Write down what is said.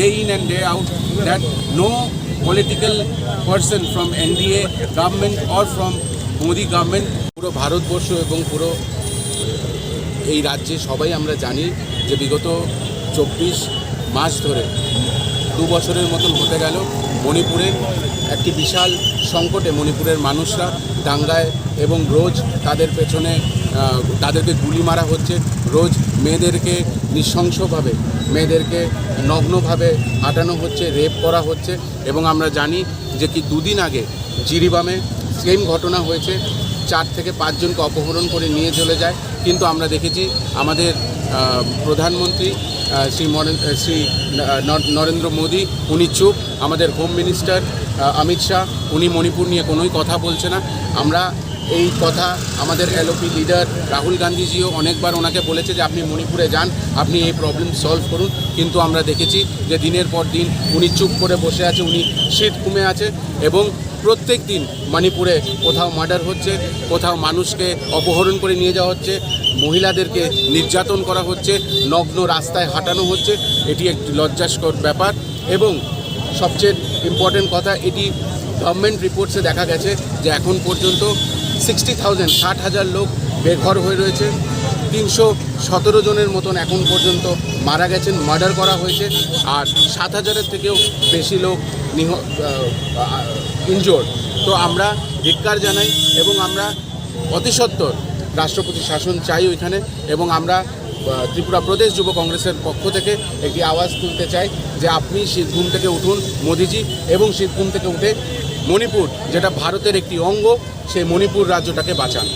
day in and day out that no political person from NDA government or from Modi government, পুরো ভারতবর্ষ এবং পুরো এই রাজ্যে সবাই আমরা জানি যে বিগত চব্বিশ মাস ধরে দু বছরের মতন হতে গেল মণিপুরে একটি বিশাল সংকটে মণিপুরের মানুষরা দাঙ্গায় এবং রোজ তাদের পেছনে তাদেরকে গুলি মারা হচ্ছে। রোজ মেয়েদেরকে নৃশংসভাবে, মেয়েদেরকে নগ্নভাবে হাঁটানো হচ্ছে, রেপ করা হচ্ছে এবং আমরা জানি যে কি দুদিন আগে জিরিবামে সেম ঘটনা হয়েছে। চার থেকে পাঁচজনকে অপহরণ করে নিয়ে চলে যায়। কিন্তু আমরা দেখেছি আমাদের প্রধানমন্ত্রী শ্রী শ্রী নরেন্দ্র মোদী, উনি চুপ। আমাদের হোম মিনিস্টার অমিত শাহ, উনি মণিপুর নিয়ে কোনোই কথা বলছে না। আমরা এই কথা আমাদের এলওপি লিডার রাহুল গান্ধীজিও অনেকবার ওনাকে বলেছে যে আপনি মণিপুরে যান, আপনি এই প্রবলেম সলভ করুন। কিন্তু আমরা দেখেছি যে দিনের পর দিন উনি চুপ করে বসে আছে, উনি শীত কমে আছে এবং প্রত্যেক দিন মণিপুরে কোথাও মার্ডার হচ্ছে, কোথাও মানুষকে অপহরণ করে নিয়ে যাওয়া হচ্ছে, মহিলাদেরকে নির্যাতন করা হচ্ছে, নগ্ন রাস্তায় হাঁটানো হচ্ছে, এটি একটি লজ্জাস্কর ব্যাপার এবং সবচেয়ে ইম্পর্টেন্ট কথা, এটি গভর্নমেন্ট রিপোর্টসে দেখা গেছে যে এখন পর্যন্ত সিক্সটি থাউজেন্ড, ষাট হাজার লোক বেঘর হয়ে রয়েছে। তিনশো সতেরো জনের মতন এখন পর্যন্ত মারা গেছেন, মার্ডার করা হয়েছে। আর সাত হাজারের থেকেও বেশি লোক নিহ ইনজোর্ড। তো আমরা ধিক্কার জানাই এবং আমরা অতিসত্বর রাষ্ট্রপতি শাসন চাই ওইখানে এবং আমরা ত্রিপুরা প্রদেশ যুব কংগ্রেসের পক্ষ থেকে একটি আওয়াজ তুলতে চাই যে আপনি শীতঘুম থেকে উঠুন মোদিজি এবং শীতঘুম থেকে উঠে মণিপুর যেটা ভারতের একটি অঙ্গ সেই মণিপুর রাজ্যটাকে বাঁচান।